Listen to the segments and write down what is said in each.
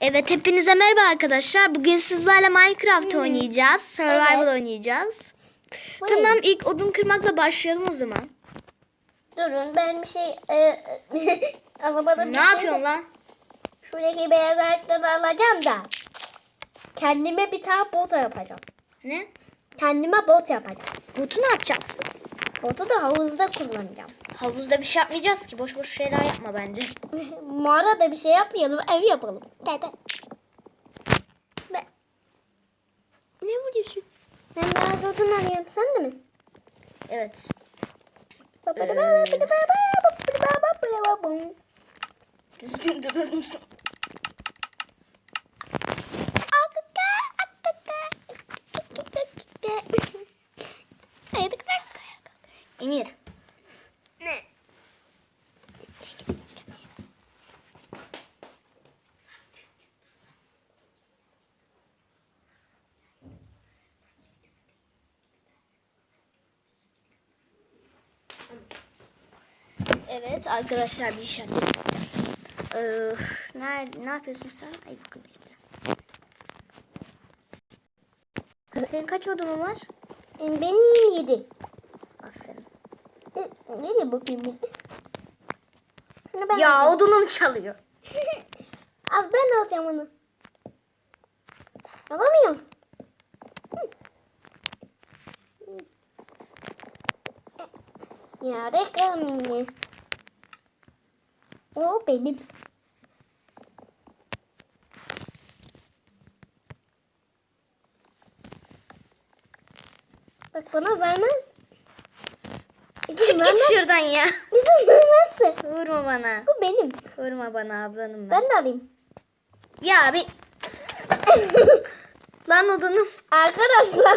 Evet hepinize merhaba arkadaşlar. Bugün sizlerle Minecraft oynayacağız. Survival Evet. oynayacağız. Bu Tamam ilk odun kırmakla başlayalım o zaman. Durun ben bir şey e, alamadım. bir Ne yapıyorsun lan? Şuradaki beyaz ağaçları alacağım da. Kendime bir tane bot yapacağım. Ne? Kendime bot yapacağım. Botu ne yapacaksın? Botu da havuzda kullanacağım. Havuzda bir şey yapmayacağız ki. Boş boş şeyler yapma bence. Mağarada bir şey yapmayalım, ev yapalım. Dede. Be. Ne vuruyorsun? Ben biraz odun arıyorum. Sen de mi? Evet. Düzgün durur musun? Emir. Ne? Evet arkadaşlar bir iş yaptık. Ee, nerede, ne yapıyorsun sen? Ay bakayım. Senin kaç odun var? Benim yedi. Aferin. Nereye bakayım ben? Ben Ya alayım. odunum çalıyor. Al ben alacağım onu. Alamıyorum. Ya reklam yine. O benim. Bak bana vermez. Çık git şuradan ya. İzin vermezse. Vurma bana. Bu benim. Vurma bana ablanım ben. Ben de alayım. Ya bir... Lan odunum. Arkadaşlar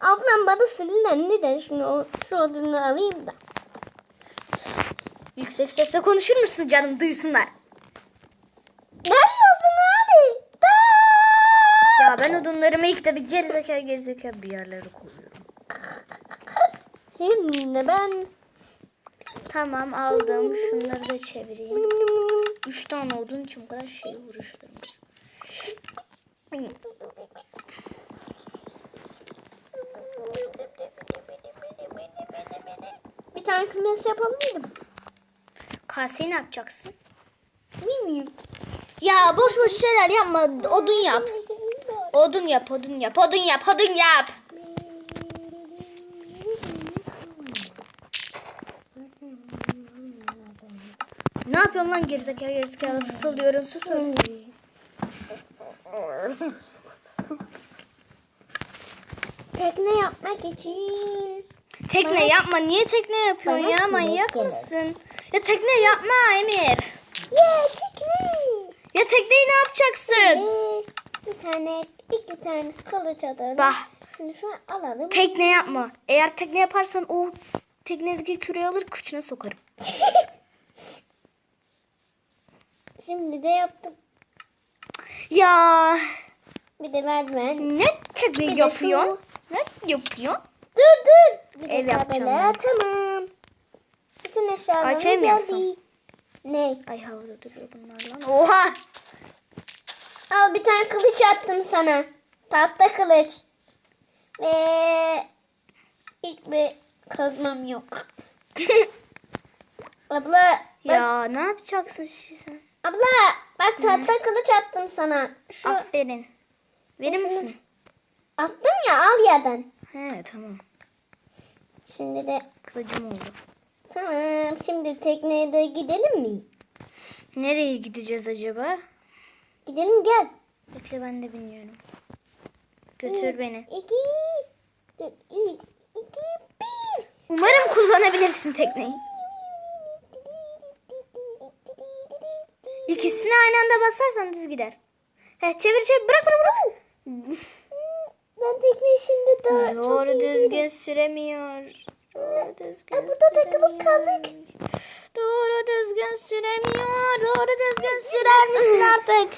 ablam bana sinirlendi de şunu o- şu odunu alayım da. Yüksek sesle konuşur musun canım duysunlar. Ne diyorsun abi? Ya ben odunlarımı ilk bir gerizekalı gerizekalı bir yerlere koyuyorum. Şimdi ben Tamam aldım. Şunları da çevireyim. Üç tane odun için bu kadar şey uğraşıyorum. bir tane kümes yapalım mıydım? Kaseyi ne yapacaksın? Bilmiyorum. Ya boş boş şeyler yapma. Odun yap. Odun yap, odun yap, odun yap, odun yap. Ne yapıyorsun lan gerizekalı gerizekalı fısıldıyorsun sus. Tekne yapmak için. Tekne yapma. Niye tekne yapıyorsun Bana ya? Manyak gerek. mısın? Ya tekne yapma Emir. Yeah tekne. Ya tekneyi ne yapacaksın? Bir tane iki tane kılıç alalım. Bah. Şunu şu alalım. Tekne yapma. Eğer tekne yaparsan o teknedeki küreği alır kıçına sokarım. Şimdi de yaptım. Ya Bir de merdiven. ne tekne yapıyorsun? Ne yapıyorsun? Dur dur. Bir de Ev yapacağım Tamam. Bütün şey mi geldi. yapsam? Ne? Ay havada duruyor bunlar lan. Oha! Al bir tane kılıç attım sana. Tahta kılıç. Ve ilk bir kazmam yok. Abla bak, Ya ne yapacaksın şimdi sen? abla bak tahta kılıç attım sana. Şu Aferin. Verir Şunu- misin? attım ya al yerden. He tamam. Şimdi de Kılıcım oldu. Tamam. Şimdi tekneye de gidelim mi? Nereye gideceğiz acaba? Gidelim gel. Bekle ben de bilmiyorum. Götür beni. İki, dört, üç, iki, bir. Umarım kullanabilirsin tekneyi. İkisini aynı anda basarsan düz gider. He, çevir çevir bırak bırak bırak. Ben tekne işinde daha Doğru düzgün süremiyor. Doğru düzgün E, burada takılıp kaldık. Doğru düzgün süremiyor. Doğru düzgün sürer misin artık?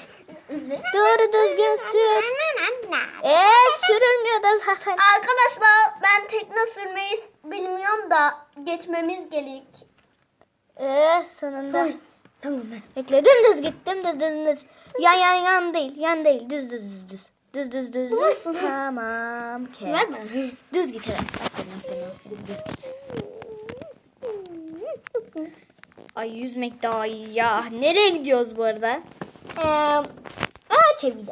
Doğru düzgün sür. Eee sürülmüyor da zaten. Arkadaşlar ben tekne sürmeyi bilmiyorum da geçmemiz gerek. Eee sonunda. Tamam ben. Bekle dümdüz git dümdüz dümdüz. Yan yan yan değil yan değil düz düz düz düz. Düz düz düz düz. Nasıl? Tamam. Ke. Ver bana. Düz git evet. Aferin aferin aferin düz git. Ay yüzmek daha iyi ya. Nereye gidiyoruz bu arada? Ee, ağaç evi de.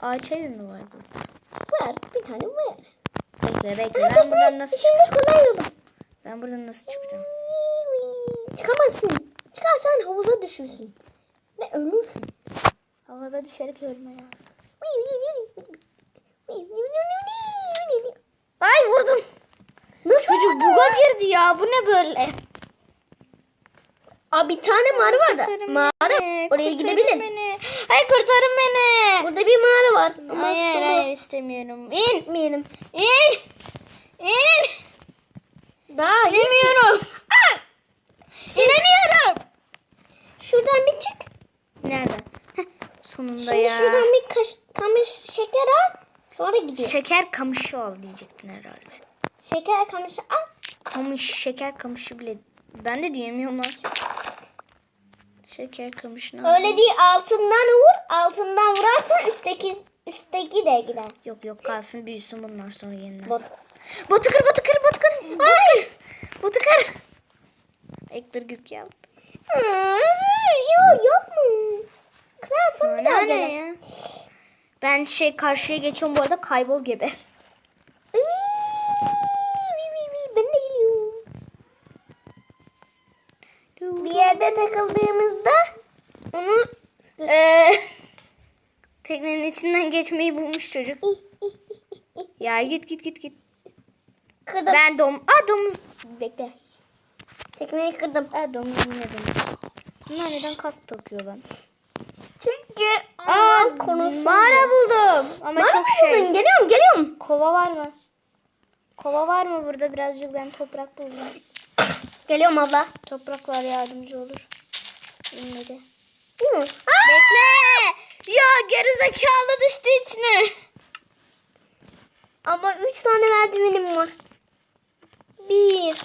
Ağaç evi mi var burada? Var. Bir tane var. Bekle bekle. Ben buradan nasıl şimdi kolay yolu. ben buradan nasıl çıkacağım? Çıkamazsın. Çıkarsan havuza düşürsün. Ve ölürsün. Havada dışarı görme ya. Ay vurdum. Nasıl Çocuk oldu? buga girdi ya. Bu ne böyle? Aa, bir tane mağara var da. Kurtarın Mağara. beni, Oraya kurtarın gidebiliriz. Beni. Kurtarın beni. Burada bir mağara var. Ama Hayır sonu hayır istemiyorum. İn. gitmeyelim. İn. İn. Daha iyi. İnemiyorum. İnemiyorum. Şuradan bir çık. Nereden? Heh, Sonunda Şimdi ya. şuradan bir kaş, kamış şeker al. Sonra gidiyor. Şeker kamışı al diyecektin herhalde. şeker kamışı al. Kamış, şeker kamışı bile. Ben de diyemiyorum lan. Şeker kamışını al. Öyle değil altından vur. Altından vurarsan üstteki üstteki de gider. Yok yok kalsın büyüsün bunlar sonra yeniden. Bot. Batı kır batı kır batı kır. Hayır. Batı kır. Ektir gizgi yaptı. Yok yapma. Kırarsın bir daha ne ya? Ben şey karşıya geçiyorum bu arada kaybol vi, Ben de geliyorum. Bir yerde takıldığımızda onu Ee, teknenin içinden geçmeyi bulmuş çocuk. Ya git git git git. kırdım. Ben dom... Aa domuz. Bekle. Tekneyi kırdım. Aa domuz yine domuz. Bunlar neden kas takıyor ben? Çünkü Aa konusu. mağara buldum. Ama Mağara çok şey. buldun? Geliyorum geliyorum. Kova var mı? Kova var mı burada? Birazcık ben toprak buldum. Geliyorum abla. Topraklar yardımcı olur. İnmedi. Hı. Bekle. Ya gerizekalı düştü içine. Ama üç tane merdivenim var. Bir,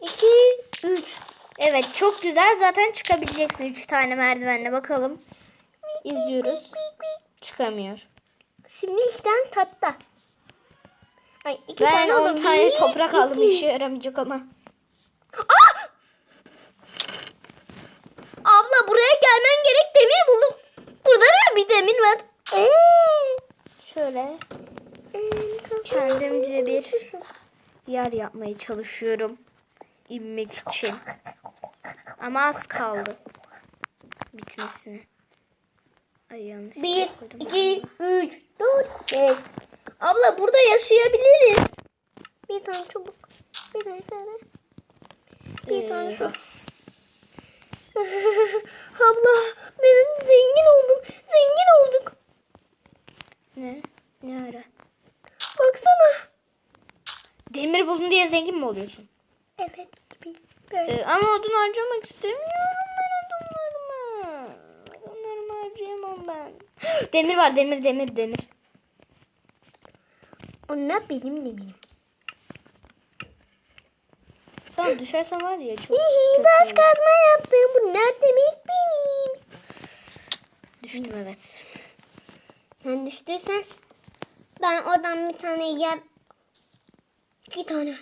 iki, üç. Evet çok güzel. Zaten çıkabileceksin 3 tane merdivenle. Bakalım. İzliyoruz. Çıkamıyor. Şimdi iki tane tatta. Ay, iki Ben tane 10 olur. tane toprak aldım. iki. işe yaramayacak ama. Aa! Abla buraya gelmen gerek demir buldum. Burada da bir demir var. Ee, Şöyle kendimce bir yer yapmaya çalışıyorum. inmek için. Ama az kaldı. Bitmesine. Ay yanlış. Bir, yere koydum. iki, üç, dört, beş. Abla burada yaşayabiliriz. Bir tane çubuk. Bir tane tane. Bir tane Ee, şu. Abla ben zengin oldum. Zengin olduk. Ne? Ne ara? Baksana. Demir buldun diye zengin mi oluyorsun? Evet. Böyle. Ee, ama odun harcamak istemiyorum harcayamam ben. Demir var demir demir demir. Onlar benim demirim. Tamam düşersen var ya çok Hihi taş kazma yaptım. Bunlar demek benim. Düştüm evet. Sen düştüysen ben oradan bir tane yer iki tane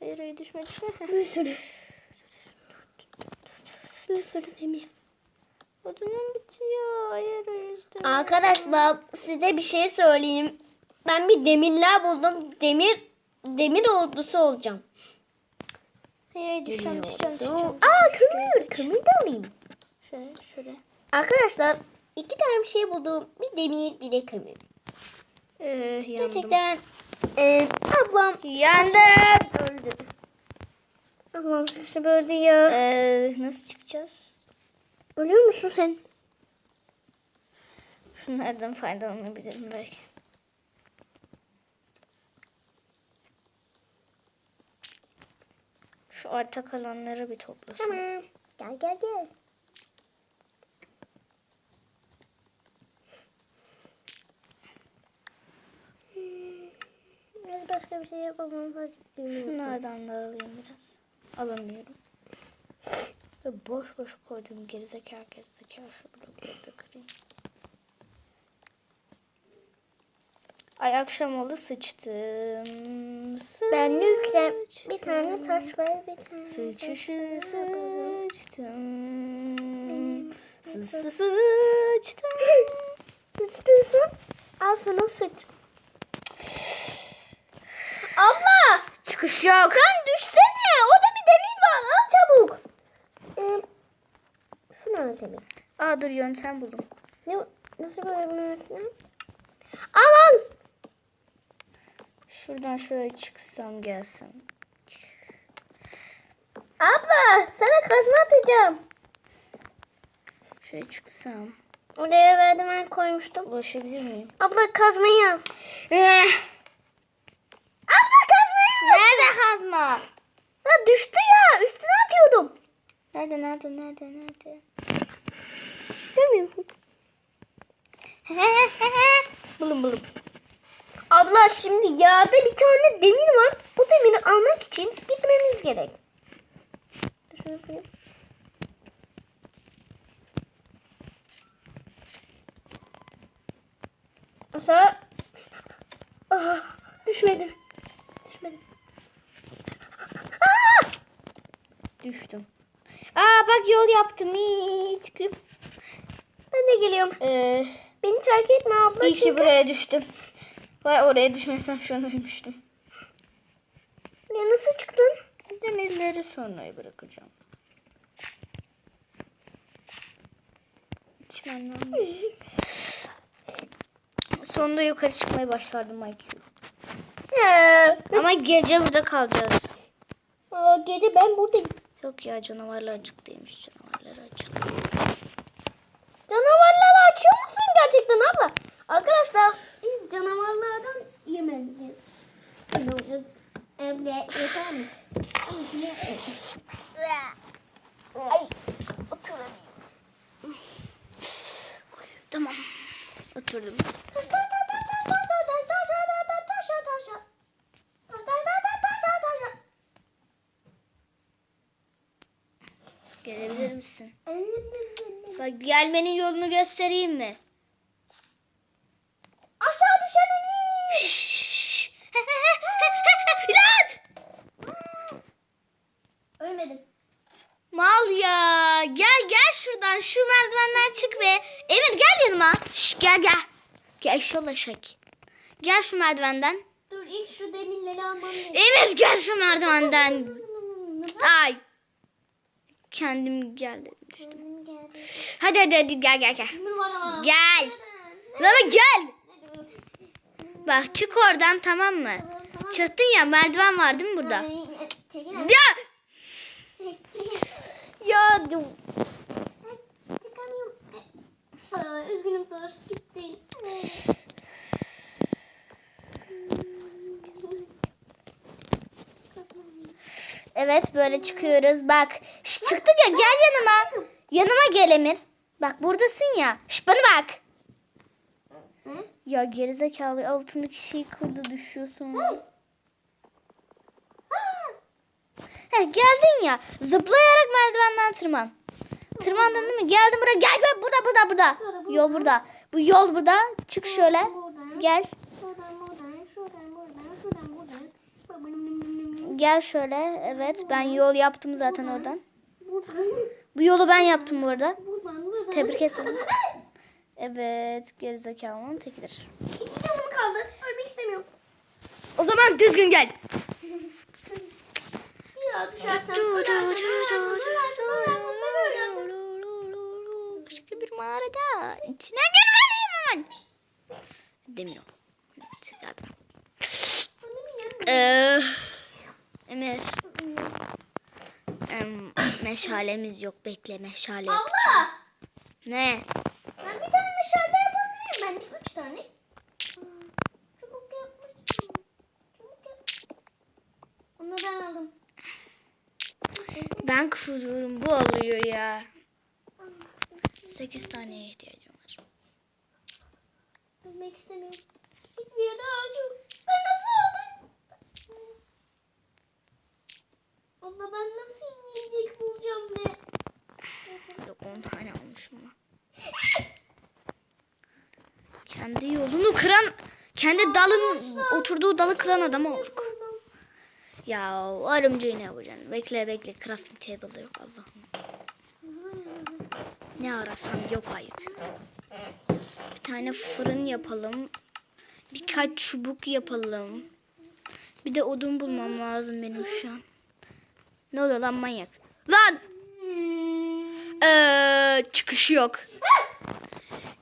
Hayır hayır düşme düşme. bir sürü bir sürü demir. Odunum bitiyor. Hayır o yüzden. Arkadaşlar size bir şey söyleyeyim. Ben bir demirler buldum. Demir demir ordusu olacağım. Hayır düşeceğim düşeceğim düşeceğim. Aa kömür. Kömür de alayım. Şöyle şöyle. Arkadaşlar iki tane şey buldum. Bir demir bir de kömür. Ee, yandım. Gerçekten e, ablam Yandım. öldü. Ablam şaşı öldü ya. Ee, nasıl çıkacağız? Ölüyor musun sen? Şunlardan faydalanabilirim belki. Şu arta kalanları bir toplasın. Tamam. Gel gel gel. Hmm, Biraz başka bir şey yapamam. Hadi. Şunlardan da alayım biraz. Alamıyorum. Ve boş boş koydum gerizekalı gerizekalı şu blokları da kırayım. Ay akşam oldu sıçtım. Ben de bir tane taş var bir tane. Sıçışı sıçtım. Sı sı sıçtım. Sıçtıysan al sana sıç. Abla! Çıkış yok. Sen düşsene. Orada bir demir var. Al çabuk. Ee, demir. Aa dur yöntem buldum. Ne, nasıl böyle bir yöntem? Al al. Şuradan şöyle çıksam gelsin. Abla sana kazma atacağım. Şöyle çıksam. Oraya merdiven koymuştum. Ulaşabilir miyim? Abla kazmayı al. Eh, Abla kazmayı al. Nerede kazma? Ha, düştü ya. Üstüne atıyordum. Nerede nerede nerede nerede? Görmüyor musun? bulun bulun. Abla şimdi yerde bir tane demir var. O demiri almak için gitmemiz gerek. Şunu. Ah, düşmedim. Düşmedim. Ah! Düştüm. Aa bak yol yaptım. Çıkıp. Ben de geliyorum. Ee, Beni terk etme abla. iyi ki çünkü- buraya düştüm. Vay oraya düşmesem şu an ölmüştüm. Ya nasıl çıktın? Demirleri sonraya bırakacağım. Çimenler. Sonunda yukarı çıkmaya başladım IQ. Ama gece burada kalacağız. Aa, gece ben buradayım. Yok ya canavarlar acıktıymış canavarlar acık. Canavarları açıyor musun gerçekten abla? Arkadaşlar canavarlardan yemeliyiz. Emre yeter mi? Ay oturamıyorum. Tamam. Oturdum. Gelebilir misin? Bak gelmenin yolunu göstereyim mi? Aşağı düşen Emir. Lan! Ölmedim. Mal ya. Gel gel şuradan şu merdivenden çık be. Emir gel yanıma. Şş, gel gel. Gel şola şak. Gel şu merdivenden. Dur ilk şu demirleri almam gerek. Emir gel şu merdivenden. Ay. Kendim gel demiştim. Hadi hadi hadi gel gel gel. Gel. Baba gel. Bak çık oradan tamam mı? Çıktın ya merdiven var değil mi burada? Çekil. Ya. Çekil. Ya dur. Çıkamıyorum. Üzgünüm kız gitti. Evet böyle çıkıyoruz. Bak. Şş, çıktık ya gel yanıma. Yanıma gel Emir. Bak buradasın ya. Şş, bana bak. Hı? Ya gerizekalı altındaki şeyi kırdı düşüyorsun. He geldin ya. Zıplayarak merdivenden tırman. Tırmandın değil mi? Geldim buraya. Gel gel burada burada burada. Yol burada. Bu yol burada. Çık şöyle. Gel. Şuradan buradan, şuradan buradan, şuradan buradan. Gel şöyle. Evet ben yol yaptım zaten oradan. Buradan, Bu yolu ben yaptım bu arada. buradan, buradan. Tebrik ederim. Evet gerizekalının tekidir. İki canım kaldı. Ölmek istemiyorum. O zaman düzgün gel. Bir daha düşersen mağarada içine girmeliyim hemen. Demir o. Evet, galiba. Ee, Emir. Em, meşalemiz yok. Bekle meşale. Abla! Ne? Ben bir tane meşale yapabilirim. Ben de üç tane. Aa, Çubuk yapmışım. Çubuk yap. Onu ben aldım. Ben kuruyorum. Bu oluyor ya. 8 taneye ihtiyacım var. Ölmek istemiyorum. Hiçbir yerde ağacı yok. Ben nasıl aldım? Abla ben nasıl yiyecek bulacağım ne? Yok 10 tane almışım ama. Kendi yolunu kıran, kendi dalın oturduğu dalı kıran adam olduk. Ya arımcıyı ne yapacaksın? Bekle bekle crafting table'da yok Allah'ım. Ne arasam yok hayır. Bir tane fırın yapalım. Birkaç çubuk yapalım. Bir de odun bulmam lazım benim şu an. Ne oluyor lan manyak? Lan! Ee, çıkışı yok.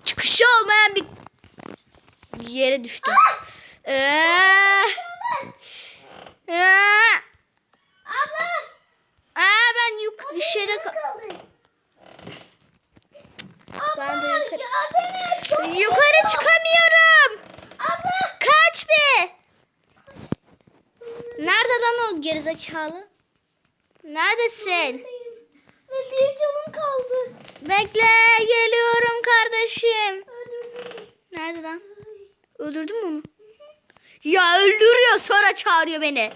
Çıkışı olmayan bir yere düştüm. Ee, ee, Abla. aa, ben yuk şeyde ka- Kaldı. Ben de yukarı, yukarı çıkamıyorum. Abla. Kaç be. Nerede lan o gerizekalı? Neredesin? Ve bir canım kaldı. Bekle geliyorum kardeşim. Öldürdüm. Nerede lan? Öldürdün mü onu? Ya öldürüyor sonra çağırıyor beni.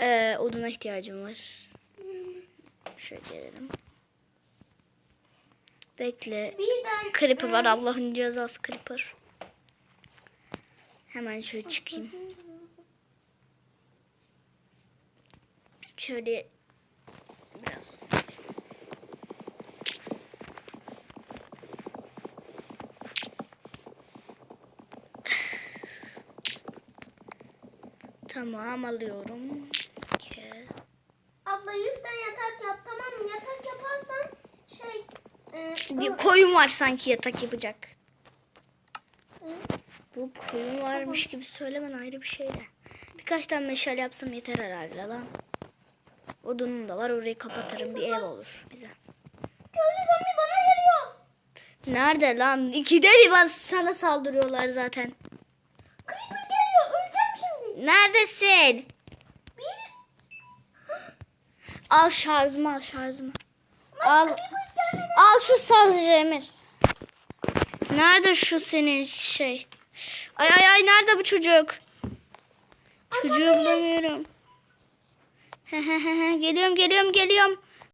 Ee, oduna ihtiyacım var. Şöyle gelelim. Bekle. Birden. Creeper var Allah'ın cezası Creeper. Hemen şöyle çıkayım. Şöyle biraz Tamam alıyorum. Abla yüzden yatak yap tamam mı? Yatak yaparsan şey. E, Bir koyun var sanki yatak yapacak. Bu koyun varmış gibi söylemen ayrı bir şey de. Birkaç tane meşale yapsam yeter herhalde lan. Odunum da var orayı kapatırım bir ev olur bize. Köylü zombi bana geliyor. Nerede lan? İkide bir bana sana saldırıyorlar zaten. Creeper geliyor. Öleceğim şimdi. Neredesin? Bir. Al şarjımı al şarjımı. Al, Creeper. Al şu şarjı Emir. Nerede şu senin şey? Ay ay ay nerede bu çocuk? Çocuğu bulamıyorum. He he he he geliyorum geliyorum geliyorum.